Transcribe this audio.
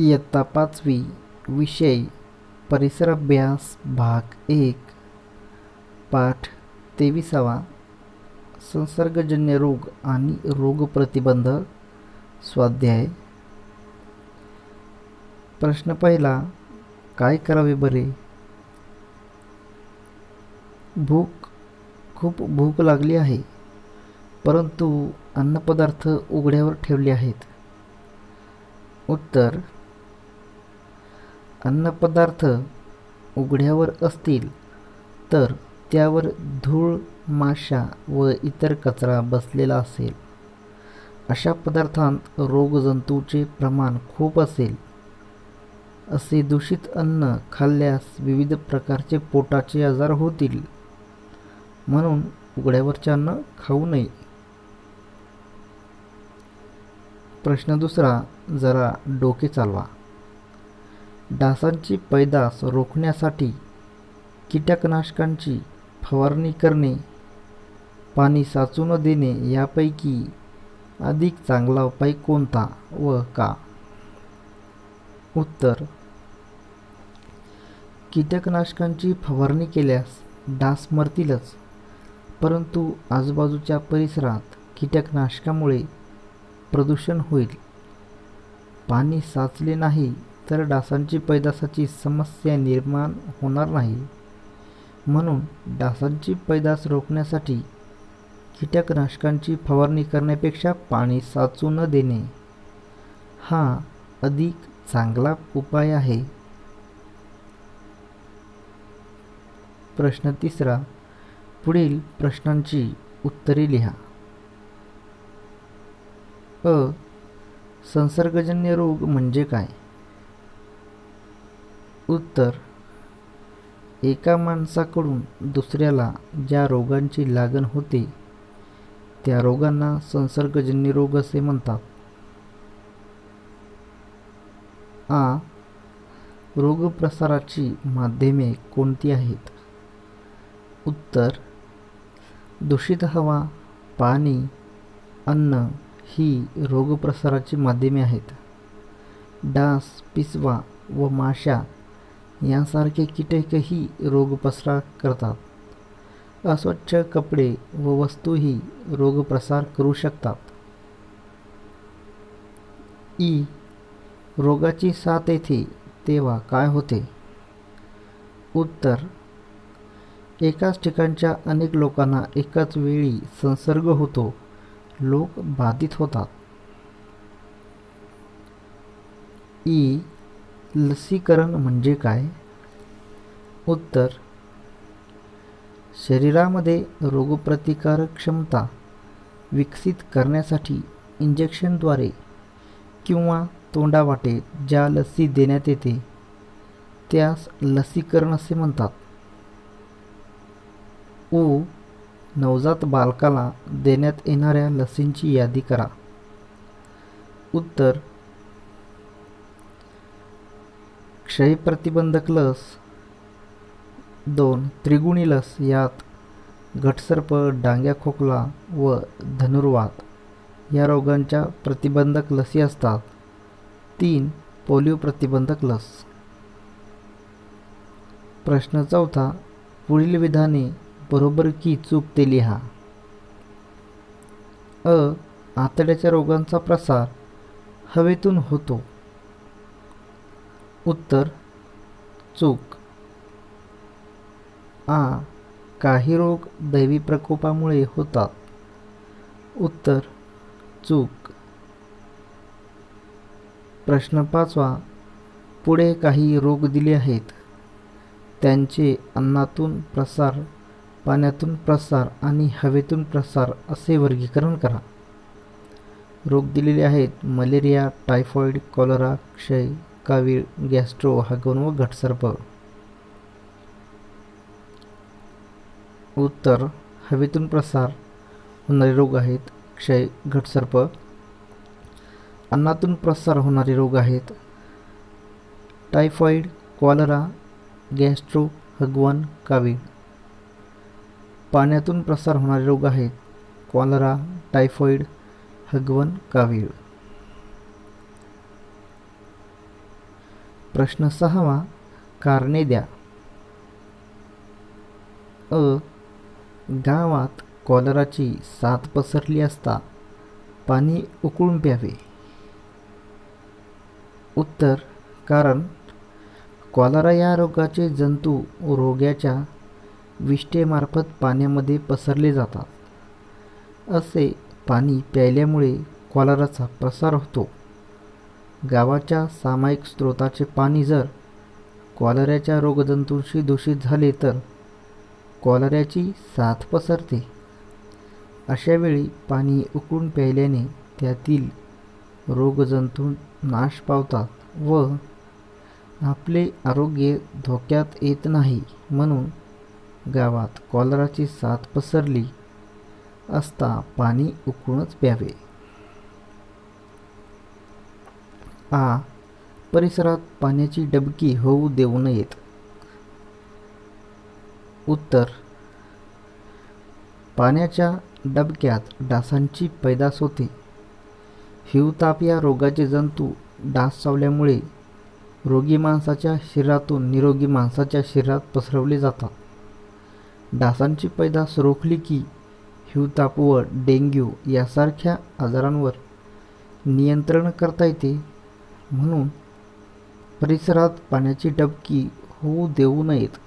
इयत्ता पाचवी विषय परिसर अभ्यास भाग एक पाठ तेविसावा. संसर्गजन्य रोग आणि रोगप्रतिबंध स्वाध्याय. प्रश्न पहिला काय करावे बरे? भूक खूप भूक लागली आहे परंतु अन्नपदार्थ उघड्यावर ठेवले आहेत. उत्तर अन्नपदार्थ उघड्यावर असतील तर त्यावर धूळ माशा व इतर कचरा बसलेला असेल. अशा पदार्थांत रोगजंतूचे प्रमाण खूप असेल. असे दूषित अन्न खाल्ल्यास विविध प्रकारचे पोटाचे आजार होतील. म्हणून उघड्यावरचे अन्न खाऊ नये. प्रश्न दुसरा जरा डोके चालवा. डासांची पैदास रोखण्यासाठी कीटकनाशकांची फवारणी करणे पाणी साचू न देणे यापैकी अधिक चांगला उपाय कोणता व का? उत्तर. कीटकनाशकांची फवारणी केल्यास डास मरतीलच परंतु आजूबाजूच्या परिसरात कीटकनाशकामुळे प्रदूषण होईल. पाणी साचले नाही तर डासांची पैदासाची समस्या निर्माण होणार नाही. म्हणून डासांची पैदास रोखण्यासाठी कीटकनाशकांची फवारणी करण्यापेक्षा पाणी साचू न देणे हा अधिक चांगला उपाय आहे. प्रश्न तिसरा पुढील प्रश्नांची उत्तरे लिहा. अ संसर्गजन्य रोग म्हणजे काय? उत्तर. एका माणसाकडून दुसऱ्याला ज्या रोगांची लागण होते त्या रोगांना संसर्गजन्य रोग असे म्हणतात. आ. रोगप्रसाराची माध्यमे कोणती आहेत? उत्तर. दूषित हवा पाणी अन्न ही रोगप्रसाराची माध्यमे आहेत. डास पिसवा व माशा यांसारखे कीटकही रोगप्रसार करतात. अस्वच्छ कपडे व वस्तूही रोगप्रसार करू शकतात. ई. रोगाची साथ येते तेव्हा काय होते? उत्तर. एकाच ठिकाणच्या अनेक लोकांना एकाच वेळी संसर्ग होतो. लोक बाधित होतात. ई. लसीकरण म्हणजे काय? उत्तर. शरीरामध्ये रोगप्रतिकारक क्षमता विकसित करण्यासाठी इंजेक्शनद्वारे किंवा तोंडावाटे ज्या लसी देण्यात येते त्यास लसीकरण असे म्हणतात. ऊ नवजात बालकाला देण्यात येणाऱ्या लसींची यादी करा. उत्तर. क्षयप्रतिबंधक लस दोन त्रिगुणी लस यात घटसर्प डांग्या खोकला व धनुर्वात या रोगांच्या प्रतिबंधक लसी असतात. तीन पोलिओ प्रतिबंधक लस. प्रश्न चौथा पुढील विधाने बरोबर की चूक ते लिहा? अ आतड्याच्या रोगांचा प्रसार हवेतून होतो. उत्तर चूक. आ काही रोग दैवी प्रकोपामुळे होतात. उत्तर चूक. प्रश्न पाचवा पुढे काही रोग दिले आहेत. त्यांचे अन्नातून प्रसार पाण्यातून प्रसार आणि हवेतून प्रसार असे वर्गीकरण करा. रोग दिलेले आहेत मलेरिया टायफॉईड कॉलरा क्षय. कावीळ गॅस्ट्रो हागवण व घटसर्प. उत्तर हवेतून प्रसार होणारे रोग आहेत क्षय घटसर्प. अन्नातून प्रसार होणारे रोग आहेत टायफॉईड कॉलरा गॅस्ट्रो हगवण कावीळ पाण्यातून प्रसार होणारे रोग आहेत कॉलरा टायफॉईड हगवण कावीळ प्रश्न सहावा कारणे द्या. अ. गावात कॉलराची साथ पसरली असता पाणी उकळून प्यावे. उत्तर कारण कॉलरा या रोगाचे जंतू रोग्याच्या विष्ठेमार्फत पाण्यामध्ये पसरले जातात. असे पाणी प्यायल्यामुळे कॉलराचा प्रसार होतो. गावाच्या सामायिक स्रोताचे पाणी जर कॉलऱ्याच्या रोगजंतूंशी दूषित झाले तर कॉलऱ्याची साथ पसरते. अशावेळी पाणी उकळून प्यायल्याने त्यातील रोगजंतू नाश पावतात व आपले आरोग्य धोक्यात येत नाही म्हणून गावात कॉलराची साथ पसरली असता पाणी उकळूनच प्यावे. आ परिसरात पाण्याची डबकी होऊ देऊ नयेत. उत्तर पाण्याच्या डबक्यात डासांची पैदास होते. हिवताप या रोगाचे जंतू डास चावल्यामुळे रोगी माणसाच्या शरीरातून निरोगी माणसाच्या शरीरात पसरवले जातात. डासांची पैदास रोखली की हिवताप व डेंग्यू यासारख्या आजारांवर नियंत्रण करता येते. म्हणून परिसरात पाण्याची डबकी होऊ देऊ नयेत.